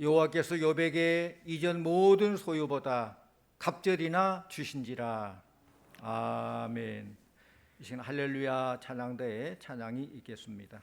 여호와께서 욥에게 이전 모든 소유보다 갑절이나 주신지라. 아멘. 이 시간 할렐루야 찬양대에 찬양이 있겠습니다.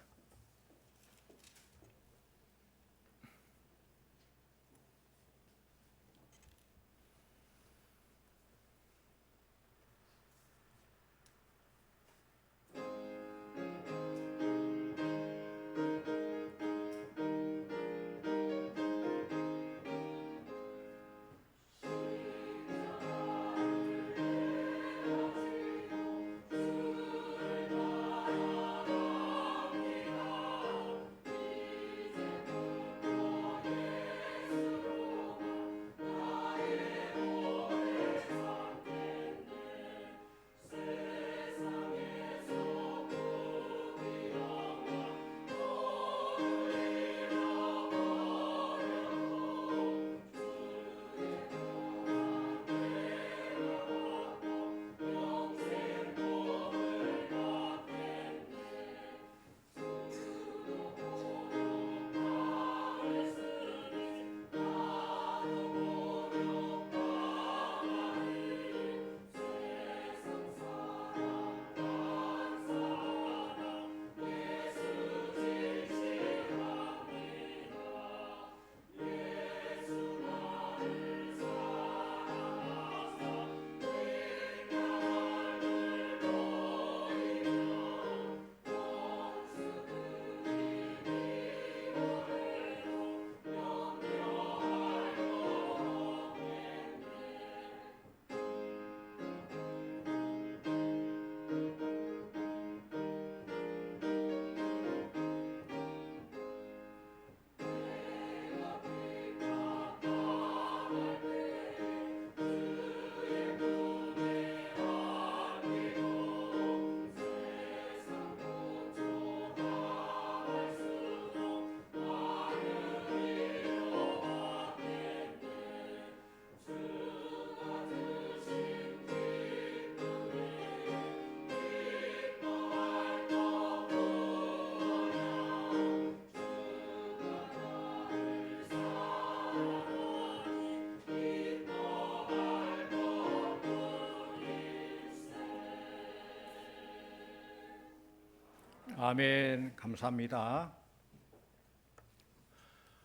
아멘. 감사합니다.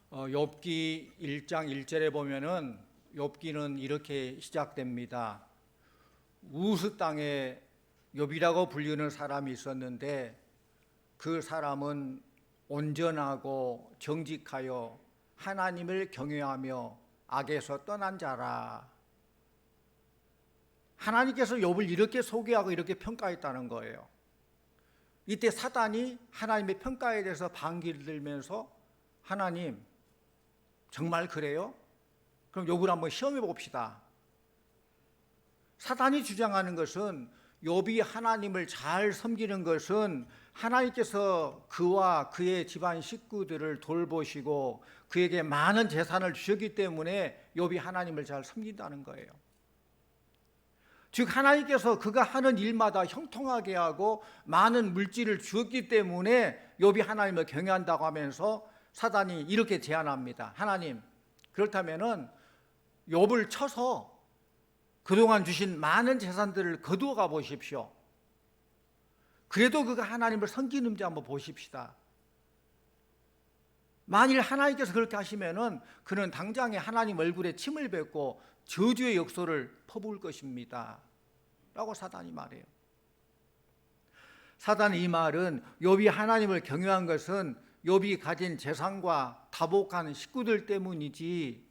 어, 욥기 1장 1절에 보면은 욥기는 이렇게 시작됩니다. 우스 땅에 욥이라고 불리는 사람이 있었는데 그 사람은 온전하고 정직하여 하나님을 경외하며 악에서 떠난 자라. 하나님께서 욥을 이렇게 소개하고 이렇게 평가했다는 거예요. 이때 사단이 하나님의 평가에 대해서 반기를 들면서 하나님 정말 그래요? 그럼 욥을 한번 시험해 봅시다. 사단이 주장하는 것은 욥이 하나님을 잘 섬기는 것은 하나님께서 그와 그의 집안 식구들을 돌보시고 그에게 많은 재산을 주셨기 때문에 욥이 하나님을 잘 섬긴다는 거예요. 즉 하나님께서 그가 하는 일마다 형통하게 하고 많은 물질을 주었기 때문에 욥이 하나님을 경외한다고 하면서 사단이 이렇게 제안합니다. 하나님 그렇다면은 욥을 쳐서 그동안 주신 많은 재산들을 거두어 가 보십시오. 그래도 그가 하나님을 섬기는지 한번 보십시다. 만일 하나님께서 그렇게 하시면은 그는 당장에 하나님 얼굴에 침을 뱉고 저주의 역소를 퍼부을 것입니다. 라고 사단이 말해요. 사단의 이 말은 욥이 하나님을 경외한 것은 욥이 가진 재산과 다복한 식구들 때문이지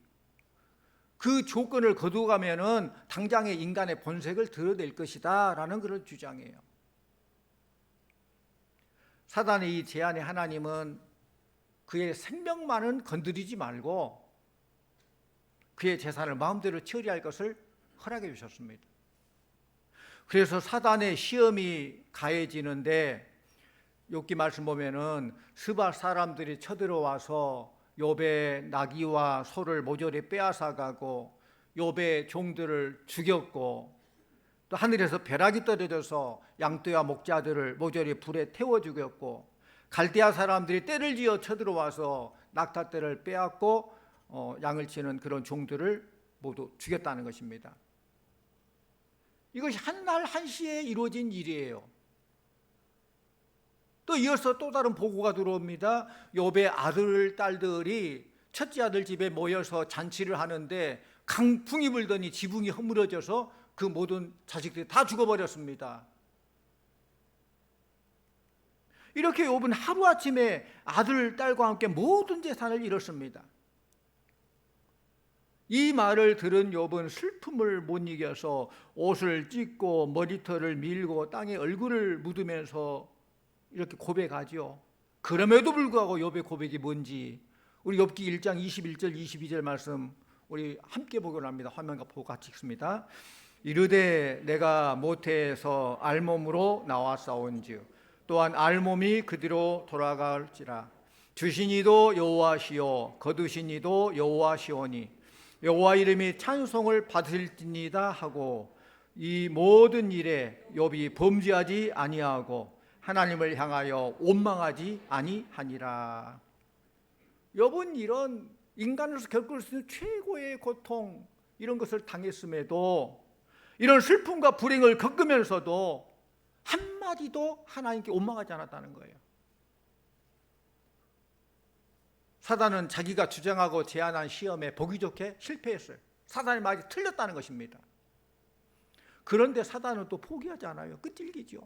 그 조건을 거두가면은 당장에 인간의 본색을 드러낼 것이다라는 그런 주장이에요. 사단의 이 제안에 하나님은 그의 생명만은 건드리지 말고 그의 재산을 마음대로 처리할 것을 허락해 주셨습니다. 그래서 사단의 시험이 가해지는데 욥기 말씀 보면은 스바 사람들이 쳐들어와서 욥의 나귀와 소를 모조리 빼앗아 가고 욥의 종들을 죽였고 또 하늘에서 벼락이 떨어져서 양떼와 목자들을 모조리 불에 태워 죽였고 갈대아 사람들이 때를 지어 쳐들어와서 낙타 떼를 빼앗고 어, 양을 치는 그런 종들을 모두 죽였다는 것입니다. 이것이 한 날 한시에 이루어진 일이에요. 또 이어서 또 다른 보고가 들어옵니다. 욥의 아들 딸들이 첫째 아들 집에 모여서 잔치를 하는데 강풍이 불더니 지붕이 허물어져서 그 모든 자식들이 다 죽어버렸습니다. 이렇게 욥은 하루아침에 아들, 딸과 함께 모든 재산을 잃었습니다. 이 말을 들은 욥은 슬픔을 못 이겨서 옷을 찢고 머리털을 밀고 땅에 얼굴을 묻으면서 이렇게 고백하지요. 그럼에도 불구하고 욥의 고백이 뭔지 우리 욥기 1장 21절 22절 말씀 우리 함께 보기로 합니다. 화면과 보고 같이 읽습니다. 이르되 내가 모태에서 알몸으로 나왔사온즉 또한 알몸이 그뒤로 돌아갈지라 주신 이도 여호와시요 거두신 이도 여호와시오니 여호와 이름이 찬송을 받을지니다 하고 이 모든 일에 욥이 범죄하지 아니하고 하나님을 향하여 원망하지 아니하니라. 욥은 이런 인간으로서 겪을 수 있는 최고의 고통 이런 것을 당했음에도 이런 슬픔과 불행을 겪으면서도 한마디도 하나님께 원망하지 않았다는 거예요. 사단은 자기가 주장하고 제안한 시험에 보기 좋게 실패했어요. 사단의 말이 틀렸다는 것입니다. 그런데 사단은 또 포기하지 않아요. 끈질기죠.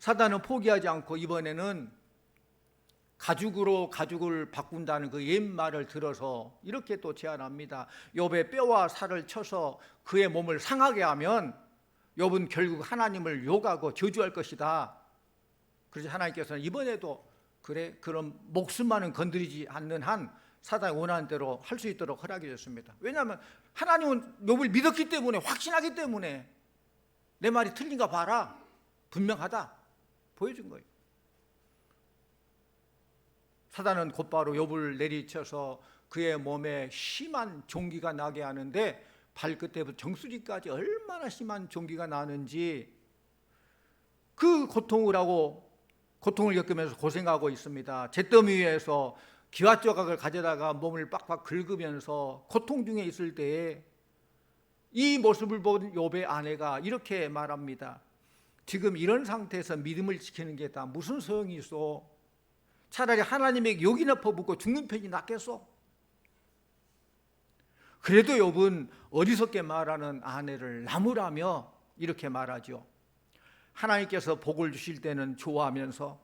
사단은 포기하지 않고 이번에는 가죽으로 가죽을 바꾼다는 그 옛말을 들어서 이렇게 또 제안합니다. 욥의 뼈와 살을 쳐서 그의 몸을 상하게 하면 욥은 결국 하나님을 욕하고 저주할 것이다. 그래서 하나님께서는 이번에도 그래 그런 목숨만은 건드리지 않는 한 사단이 원하는 대로 할 수 있도록 허락해 줬습니다. 왜냐하면 하나님은 욥을 믿었기 때문에 확신하기 때문에 내 말이 틀린가 봐라 분명하다 보여준 거예요. 사단은 곧바로 욥을 내리쳐서 그의 몸에 심한 종기가 나게 하는데 발끝에부터 정수리까지 얼마나 심한 종기가 나는지 그 고통을 하고 고통을 겪으면서 고생하고 있습니다. 잿더미 위에서 기와 조각을 가져다가 몸을 빡빡 긁으면서 고통 중에 있을 때에 이 모습을 본 욥의 아내가 이렇게 말합니다. 지금 이런 상태에서 믿음을 지키는 게 다 무슨 소용이 있어? 차라리 하나님에게 욕이나 퍼붓고 죽는 편이 낫겠어? 그래도 욥은 어리석게 말하는 아내를 나무라며 이렇게 말하죠. 하나님께서 복을 주실 때는 좋아하면서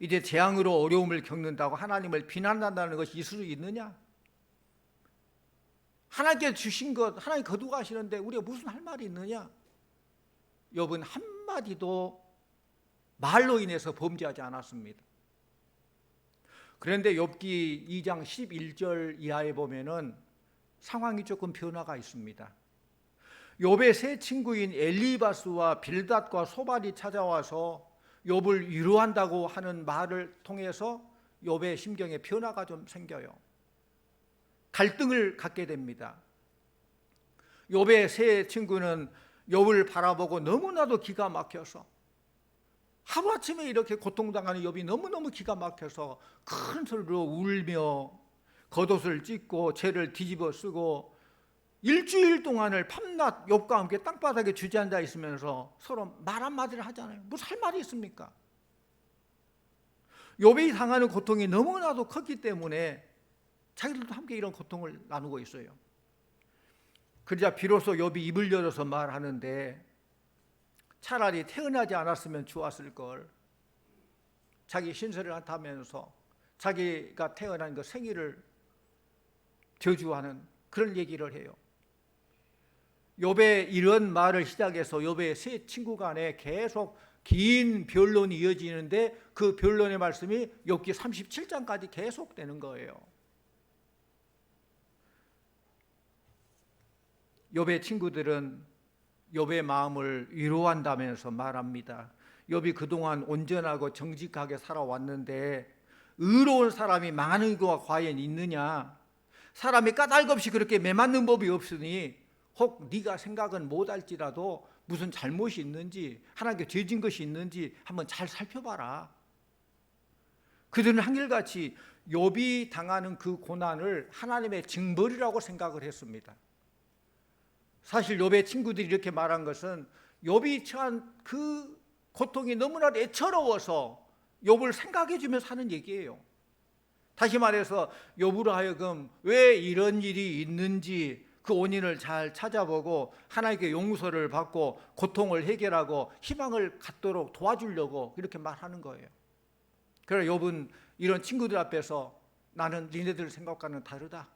이제 재앙으로 어려움을 겪는다고 하나님을 비난한다는 것이 있을 수 있느냐? 하나님께 주신 것 하나님 거두가시는데 우리가 무슨 할 말이 있느냐? 욥은 한 마디도 말로 인해서 범죄하지 않았습니다. 그런데 욥기 2장 11절 이하에 보면은 상황이 조금 변화가 있습니다. 욥의 세 친구인 엘리바스와 빌닷과 소발이 찾아와서 욥을 위로한다고 하는 말을 통해서 욥의 심경에 변화가 좀 생겨요. 갈등을 갖게 됩니다. 욥의 세 친구는 욥을 바라보고 너무나도 기가 막혀서 하루아침에 이렇게 고통당하는 욥이 너무너무 기가 막혀서 큰 소리로 울며 겉옷을 찢고 죄를 뒤집어 쓰고 일주일 동안을 밤낮 욥과 함께 땅바닥에 주저앉아 있으면서 서로 말 한마디를 하잖아요. 무슨 할 말이 있습니까? 욥이 당하는 고통이 너무나도 컸기 때문에 자기들도 함께 이런 고통을 나누고 있어요. 그러자 비로소 욥이 입을 열어서 말하는데 차라리 태어나지 않았으면 좋았을 걸. 자기 신세를 한다면서 자기가 태어난 그 생일을 저주하는 그런 얘기를 해요. 욥의 이런 말을 시작해서 욥의 세 친구 간에 계속 긴 변론이 이어지는데 그 변론의 말씀이 욥기 37장까지 계속되는 거예요. 욥의 친구들은 욥의 마음을 위로한다면서 말합니다. 욥이 그동안 온전하고 정직하게 살아왔는데 의로운 사람이 거와 과연 있느냐? 사람이 까닭없이 그렇게 매맞는 법이 없으니 혹 네가 생각은 못할지라도 무슨 잘못이 있는지 하나님께 죄진 것이 있는지 한번 잘 살펴봐라. 그들은 한결같이 욥이 당하는 그 고난을 하나님의 징벌이라고 생각을 했습니다. 사실 욥의 친구들이 이렇게 말한 것은 욥이 처한 그 고통이 너무나 애처로워서 욥을 생각해 주면서 하는 얘기예요. 다시 말해서 욥으로 하여금 왜 이런 일이 있는지 그 원인을 잘 찾아보고 하나님께 용서를 받고 고통을 해결하고 희망을 갖도록 도와주려고 이렇게 말하는 거예요. 그래 욥은 이런 친구들 앞에서 나는 니네들 생각과는 다르다.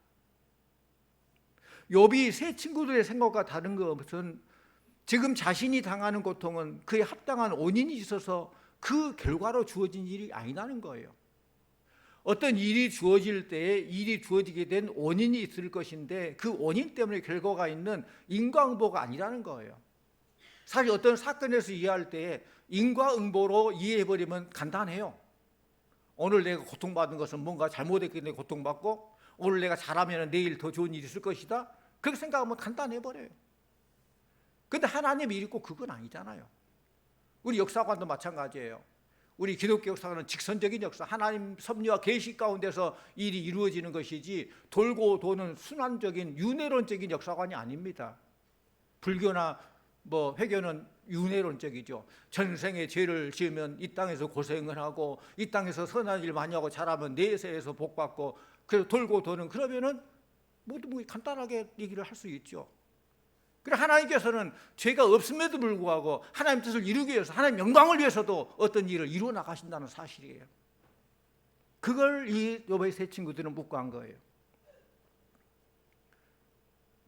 욥이 새 친구들의 생각과 다른 것은 지금 자신이 당하는 고통은 그에 합당한 원인이 있어서 그 결과로 주어진 일이 아니라는 거예요. 어떤 일이 주어질 때에 일이 주어지게 된 원인이 있을 것인데 그 원인 때문에 결과가 있는 인과응보가 아니라는 거예요. 사실 어떤 사건에서 이해할 때에 인과응보로 이해해버리면 간단해요. 오늘 내가 고통받은 것은 뭔가 잘못했기 때문에 고통받고 오늘 내가 잘하면 내일 더 좋은 일이 있을 것이다. 그렇게 생각하면 간단해버려요. 근데 하나님 일이 꼭 그건 아니잖아요. 우리 역사관도 마찬가지예요. 우리 기독교 역사는 직선적인 역사, 하나님 섭리와 계시 가운데서 일이 이루어지는 것이지 돌고 도는 순환적인 윤회론적인 역사관이 아닙니다. 불교나 뭐 회교는 윤회론적이죠. 전생에 죄를 지으면 이 땅에서 고생을 하고 이 땅에서 선한 일 많이 하고 잘하면 내세에서 복 받고 그래서 돌고 도는 그러면은 모두 뭐 간단하게 얘기를 할 수 있죠. 그래 하나님께서는 죄가 없음에도 불구하고 하나님 뜻을 이루기 위해서 하나님 영광을 위해서도 어떤 일을 이루어 나가신다는 사실이에요. 그걸 이 욥의 세 친구들은 묵고한 거예요.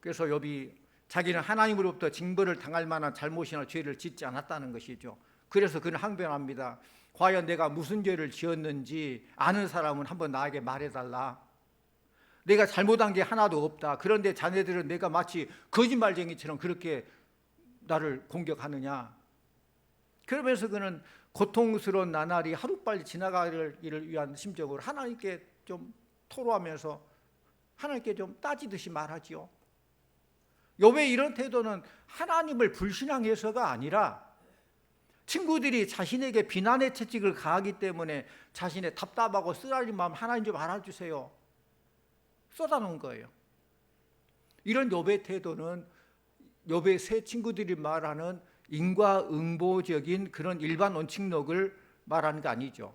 그래서 욥이 자기는 하나님으로부터 징벌을 당할 만한 잘못이나 죄를 짓지 않았다는 것이죠. 그래서 그는 항변합니다. 과연 내가 무슨 죄를 지었는지 아는 사람은 한번 나에게 말해달라. 내가 잘못한 게 하나도 없다. 그런데 자네들은 내가 마치 거짓말쟁이처럼 그렇게 나를 공격하느냐. 그러면서 그는 고통스러운 나날이 하루빨리 지나가기를 위한 심적으로 하나님께 좀 토로하면서 하나님께 좀 따지듯이 말하지요. 욥의 이런 태도는 하나님을 불신앙해서가 아니라 친구들이 자신에게 비난의 채찍을 가하기 때문에 자신의 답답하고 쓰라린 마음 하나님 좀 알아주세요. 쏟아놓은 거예요. 이런 욥의 태도는 욥의 새 친구들이 말하는 인과응보적인 그런 일반 원칙록을 말하는 게 아니죠.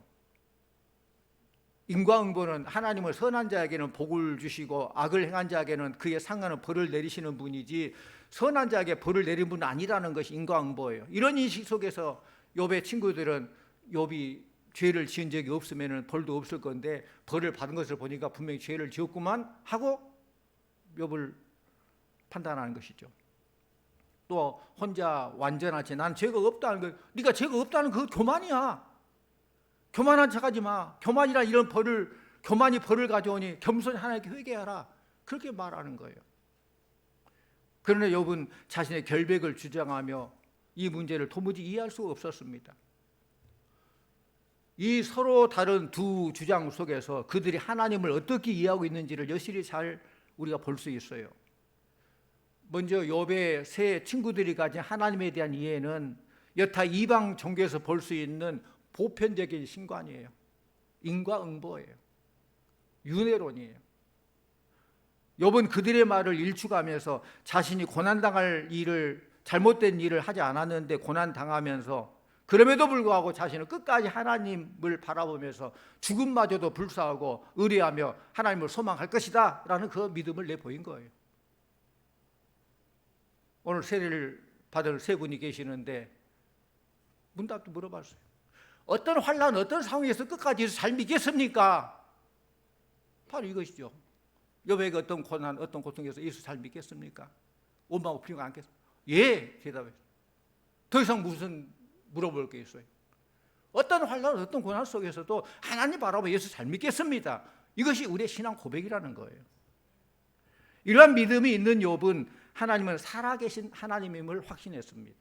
인과응보는 하나님은 선한 자에게는 복을 주시고 악을 행한 자에게는 그에 상하는 벌을 내리시는 분이지 선한 자에게 벌을 내린 분은 아니라는 것이 인과응보예요. 이런 인식 속에서 욥의 친구들은 욥이 죄를 지은 적이 없으면 벌도 없을 건데 벌을 받은 것을 보니까 분명히 죄를 지었구만 하고 욥을 판단하는 것이죠. 또 혼자 완전하지 난 죄가 없다는 거 네가 죄가 없다는 그 교만이야. 교만한 척하지 마. 교만이란 이런 벌을 교만이 벌을 가져오니 겸손히 하나님께 회개하라. 그렇게 말하는 거예요. 그러나 욥은 자신의 결백을 주장하며 이 문제를 도무지 이해할 수가 없었습니다. 이 서로 다른 두 주장 속에서 그들이 하나님을 어떻게 이해하고 있는지를 여실히 잘 우리가 볼 수 있어요. 먼저 욥의 세 친구들이 가진 하나님에 대한 이해는 여타 이방 종교에서 볼 수 있는 보편적인 신관이에요. 인과응보예요. 윤회론이에요. 욥은 그들의 말을 일축하면서 자신이 고난당할 일을 잘못된 일을 하지 않았는데 고난 당하면서 그럼에도 불구하고 자신은 끝까지 하나님을 바라보면서 죽음마저도 불사하고 의뢰하며 하나님을 소망할 것이다 라는 그 믿음을 내보인 거예요. 오늘 세례를 받을 세 분이 계시는데 문답도 물어봤어요. 어떤 환란, 어떤 상황에서 끝까지 잘 믿겠습니까? 바로 이것이죠. 여백의 어떤 고난, 어떤 고통에서 예수 잘 믿겠습니까? 원망하고 필요가 않겠습니까? 예, 대답했어요. 더 이상 무슨 물어볼 게 있어요. 어떤 환란, 어떤 고난 속에서도 하나님 바라보 예수 잘 믿겠습니다. 이것이 우리의 신앙 고백이라는 거예요. 이러한 믿음이 있는 욥은 하나님은 살아계신 하나님임을 확신했습니다.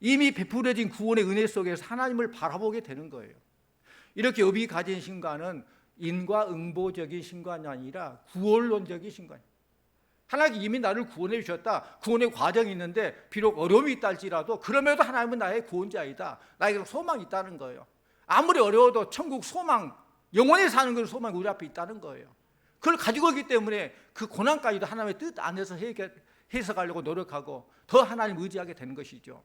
이미 베풀어진 구원의 은혜 속에서 하나님을 바라보게 되는 거예요. 이렇게 욥이 가진 신과는 인과응보적인 신관이 아니라 구원론적인 신관. 하나님 이미 나를 구원해 주셨다. 구원의 과정이 있는데 비록 어려움이 있다 할지라도 그럼에도 하나님은 나의 구원자이다. 나에게 소망이 있다는 거예요. 아무리 어려워도 천국 소망 영원히 사는 그 소망이 우리 앞에 있다는 거예요. 그걸 가지고 있기 때문에 그 고난까지도 하나님의 뜻 안에서 해석하려고 노력하고 더 하나님 의지하게 되는 것이죠.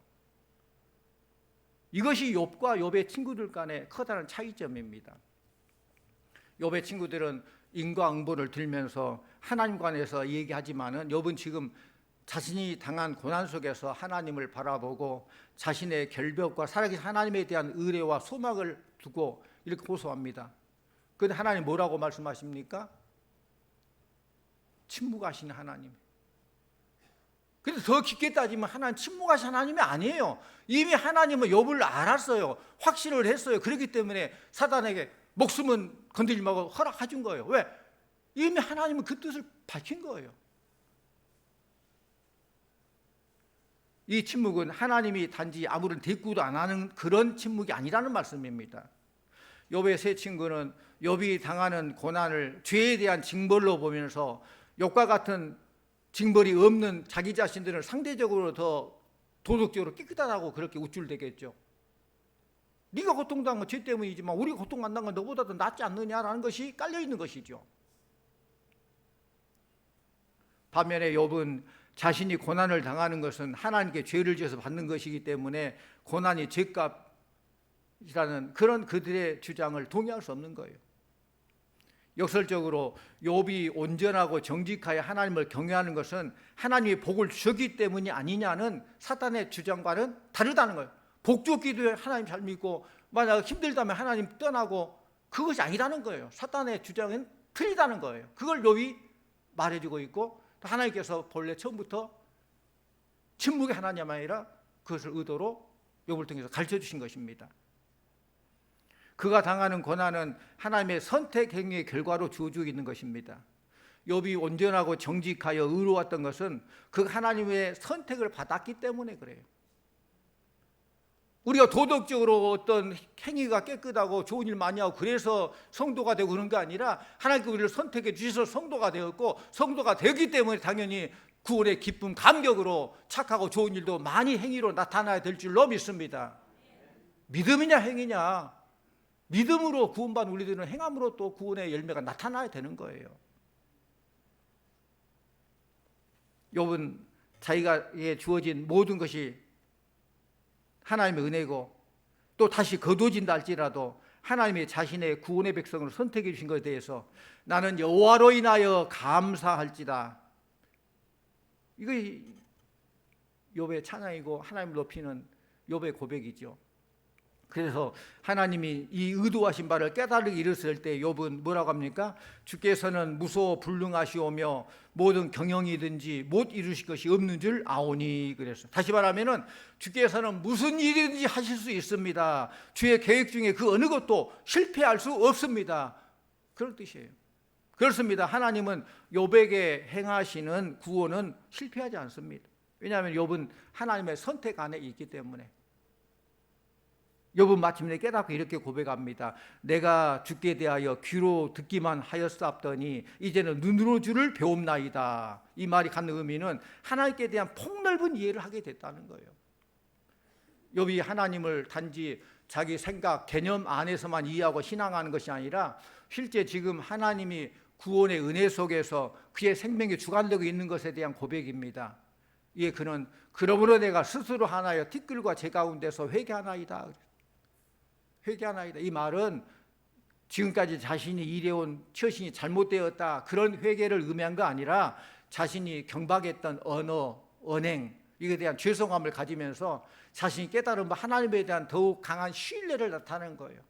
이것이 욥과 욥의 친구들 간의 커다란 차이점입니다. 욥의 친구들은 인과응보를 들면서 하나님 관해서 얘기하지만은 욥은 지금 자신이 당한 고난 속에서 하나님을 바라보고 자신의 결벽과 살아계신 하나님에 대한 의뢰와 소망을 두고 이렇게 호소합니다. 그런데 하나님 뭐라고 말씀하십니까? 침묵하시는 하나님. 근데 더 깊게 따지면 하나님 침묵하신 하나님이 아니에요. 이미 하나님은 욥을 알았어요. 확신을 했어요. 그렇기 때문에 사단에게 목숨은 건들지 말고 허락해 준 거예요. 왜? 이미 하나님은 그 뜻을 밝힌 거예요. 이 침묵은 하나님이 단지 아무런 대꾸도 안 하는 그런 침묵이 아니라는 말씀입니다. 욥의 세 친구는 욥이 당하는 고난을 죄에 대한 징벌로 보면서 욥과 같은 징벌이 없는 자기 자신들을 상대적으로 더 도덕적으로 깨끗하다고 그렇게 우쭐대겠죠. 네가 고통당한 건 죄 때문이지만 우리가 고통받는 건 너보다 더 낫지 않느냐라는 것이 깔려 있는 것이죠. 반면에 욥은 자신이 고난을 당하는 것은 하나님께 죄를 지어서 받는 것이기 때문에 고난이 죄값이라는 그런 그들의 주장을 동의할 수 없는 거예요. 역설적으로 욥이 온전하고 정직하여 하나님을 경외하는 것은 하나님이 복을 주셨기 때문이 아니냐는 사탄의 주장과는 다르다는 거예요. 복 줬기도 하나님 잘 믿고 만약 힘들다면 하나님 떠나고 그것이 아니라는 거예요. 사탄의 주장은 틀리다는 거예요. 그걸 욥이 말해주고 있고 또 하나님께서 본래 처음부터 침묵의 하나님 아니라 그것을 의도로 욥을 통해서 가르쳐 주신 것입니다. 그가 당하는 고난은 하나님의 선택 행위의 결과로 주어지고 있는 것입니다. 욥이 온전하고 정직하여 의로웠던 것은 그 하나님의 선택을 받았기 때문에 그래요. 우리가 도덕적으로 어떤 행위가 깨끗하고 좋은 일 많이 하고 그래서 성도가 되고 그런 게 아니라 하나님께 우리를 선택해 주셔서 성도가 되었고 성도가 되기 때문에 당연히 구원의 기쁨, 감격으로 착하고 좋은 일도 많이 행위로 나타나야 될 줄로 믿습니다. 믿음이냐 행위냐 믿음으로 구원받은 우리들은 행함으로 또 구원의 열매가 나타나야 되는 거예요. 욥은 자기가에 주어진 모든 것이 하나님의 은혜고 또 다시 거두어진다 할지라도 하나님이 자신의 구원의 백성을 선택해 주신 것에 대해서 나는 여호와로 인하여 감사할지다. 이거 욥의 찬양이고 하나님을 높이는 욥의 고백이죠. 그래서 하나님이 이 의도하신 바를 깨달으게 이르렀을 때 욥은 뭐라고 합니까? 주께서는 무서워 불능하시오며 모든 경영이든지 못 이루실 것이 없는 줄 아오니 그랬어. 다시 말하면은 주께서는 무슨 일이든지 하실 수 있습니다. 주의 계획 중에 그 어느 것도 실패할 수 없습니다. 그런 뜻이에요. 그렇습니다. 하나님은 욥에게 행하시는 구원은 실패하지 않습니다. 왜냐하면 욥은 하나님의 선택 안에 있기 때문에. 욥은 마침내 깨닫고 이렇게 고백합니다. 내가 주께 대하여 귀로 듣기만 하였사옵더니 이제는 눈으로 주를 배움나이다. 이 말이 갖는 의미는 하나님께 대한 폭넓은 이해를 하게 됐다는 거예요. 욥이 하나님을 단지 자기 생각, 개념 안에서만 이해하고 신앙하는 것이 아니라 실제 지금 하나님이 구원의 은혜 속에서 그의 생명이 주관되고 있는 것에 대한 고백입니다. 이에 그는 그러므로 내가 스스로 하나여 티끌과 제 가운데서 회개하나이다. 회개하나이다. 이 말은 지금까지 자신이 일해온 처신이 잘못되었다 그런 회개를 의미한 거 아니라 자신이 경박했던 언어, 언행 이에 대한 죄송함을 가지면서 자신이 깨달은 바 하나님에 대한 더욱 강한 신뢰를 나타낸 거예요.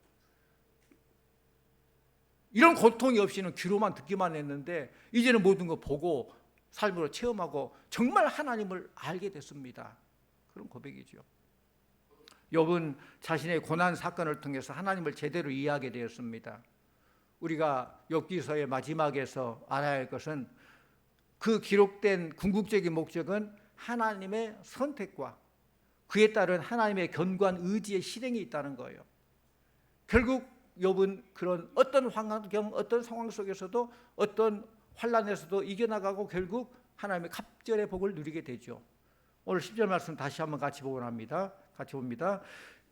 이런 고통이 없이는 귀로만 듣기만 했는데 이제는 모든 거 보고 삶으로 체험하고 정말 하나님을 알게 됐습니다. 그런 고백이죠. 욥은 자신의 고난 사건을 통해서 하나님을 제대로 이해하게 되었습니다. 우리가 욥기서의 마지막에서 알아야 할 것은 그 기록된 궁극적인 목적은 하나님의 선택과 그에 따른 하나님의 견고한 의지의 실행이 있다는 거예요. 결국 욥은 그런 어떤 환경, 어떤 상황 속에서도 어떤 환란에서도 이겨나가고 결국 하나님의 갑절의 복을 누리게 되죠. 오늘 10절 말씀 다시 한번 같이 보곤 합니다. 같이 봅니다.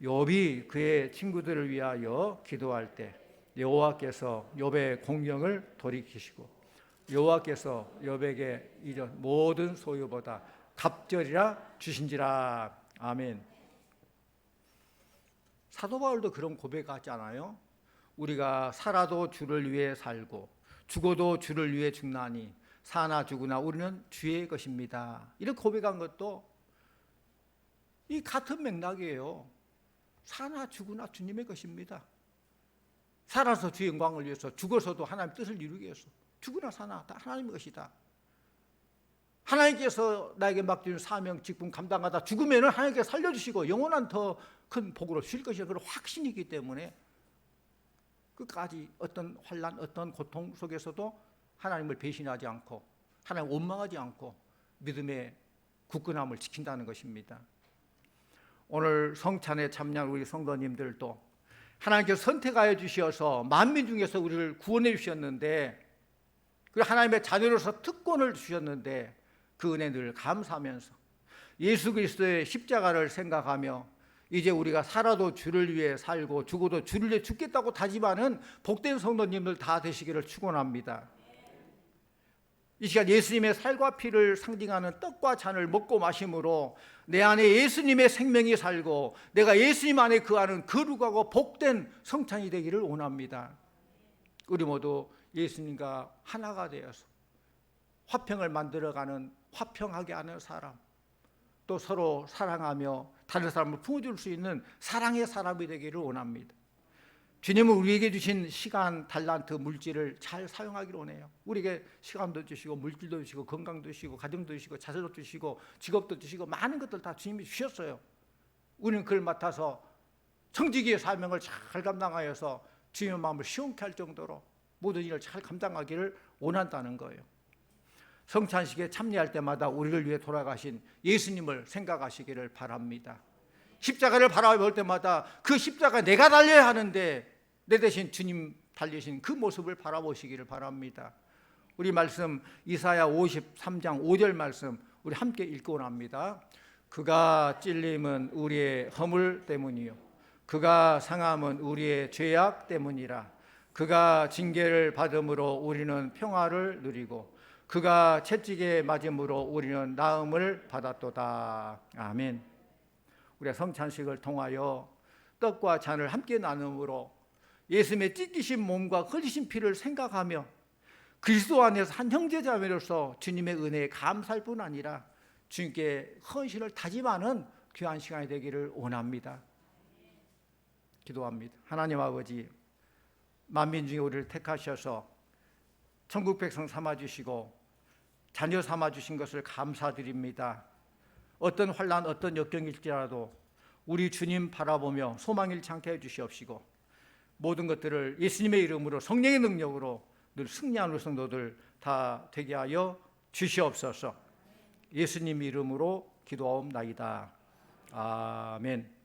욥이 그의 친구들을 위하여 기도할 때 여호와께서 욥의 공경을 돌이키시고 여호와께서 욥에게 이전 모든 소유보다 갑절이라 주신지라 아멘. 사도 바울도 그런 고백하지 않아요? 우리가 살아도 주를 위해 살고 죽어도 주를 위해 죽나니 사나 죽으나 우리는 주의 것입니다. 이렇게 고백한 것도 이 같은 맥락이에요. 사나 죽으나 주님의 것입니다. 살아서 주의 영광을 위해서 죽어서도 하나님 뜻을 이루기 위해서 죽으나 사나 다 하나님의 것이다. 하나님께서 나에게 맡기는 사명, 직분 감당하다 죽으면은 하나님께서 살려주시고 영원한 더 큰 복으로 주실 것이라 그런 확신이기 때문에 끝까지 어떤 환란, 어떤 고통 속에서도 하나님을 배신하지 않고 하나님 원망하지 않고 믿음의 굳건함을 지킨다는 것입니다. 오늘 성찬에 참여한 우리 성도님들도 하나님께서 선택하여 주셔서 만민 중에서 우리를 구원해 주셨는데 그 하나님의 자녀로서 특권을 주셨는데 그 은혜 늘 감사하면서 예수 그리스도의 십자가를 생각하며 이제 우리가 살아도 주를 위해 살고 죽어도 주를 위해 죽겠다고 다짐하는 복된 성도님들 다 되시기를 축원합니다. 이 시간 예수님의 살과 피를 상징하는 떡과 잔을 먹고 마심으로 내 안에 예수님의 생명이 살고 내가 예수님 안에 거하는 거룩하고 복된 성찬이 되기를 원합니다. 우리 모두 예수님과 하나가 되어서 화평을 만들어가는 화평하게 하는 사람 또 서로 사랑하며 다른 사람을 품어줄 수 있는 사랑의 사람이 되기를 원합니다. 주님은 우리에게 주신 시간, 달란트, 물질을 잘 사용하기를 원해요. 우리에게 시간도 주시고 물질도 주시고 건강도 주시고 가정도 주시고 자세도 주시고 직업도 주시고 많은 것들 다 주님이 주셨어요. 우리는 그걸 맡아서 청지기의 사명을 잘 감당하여서 주님의 마음을 시원케 할 정도로 모든 일을 잘 감당하기를 원한다는 거예요. 성찬식에 참여할 때마다 우리를 위해 돌아가신 예수님을 생각하시기를 바랍니다. 십자가를 바라볼 때마다 그 십자가 내가 달려야 하는데 내 대신 주님 달리신 그 모습을 바라보시기를 바랍니다. 우리 말씀 이사야 53장 5절 말씀 우리 함께 읽고 납니다. 그가 찔림은 우리의 허물 때문이요 그가 상함은 우리의 죄악 때문이라 그가 징계를 받음으로 우리는 평화를 누리고 그가 채찍에 맞음으로 우리는 나음을 받았도다. 아멘. 우리가 성찬식을 통하여 떡과 잔을 함께 나눔으로 예수님의 찢기신 몸과 흘리신 피를 생각하며 그리스도 안에서 한 형제자매로서 주님의 은혜에 감사할 뿐 아니라 주님께 헌신을 다짐하는 귀한 시간이 되기를 원합니다. 기도합니다. 하나님 아버지 만민 중에 우리를 택하셔서 천국 백성 삼아 주시고 자녀 삼아 주신 것을 감사드립니다. 어떤 환란, 어떤 역경일지라도 우리 주님 바라보며 소망 잃지 않게 해 주시옵시고 모든 것들을 예수님의 이름으로 성령의 능력으로 늘 승리하는 성도들 다 되게 하여 주시옵소서. 예수님 이름으로 기도하옵나이다. 아멘.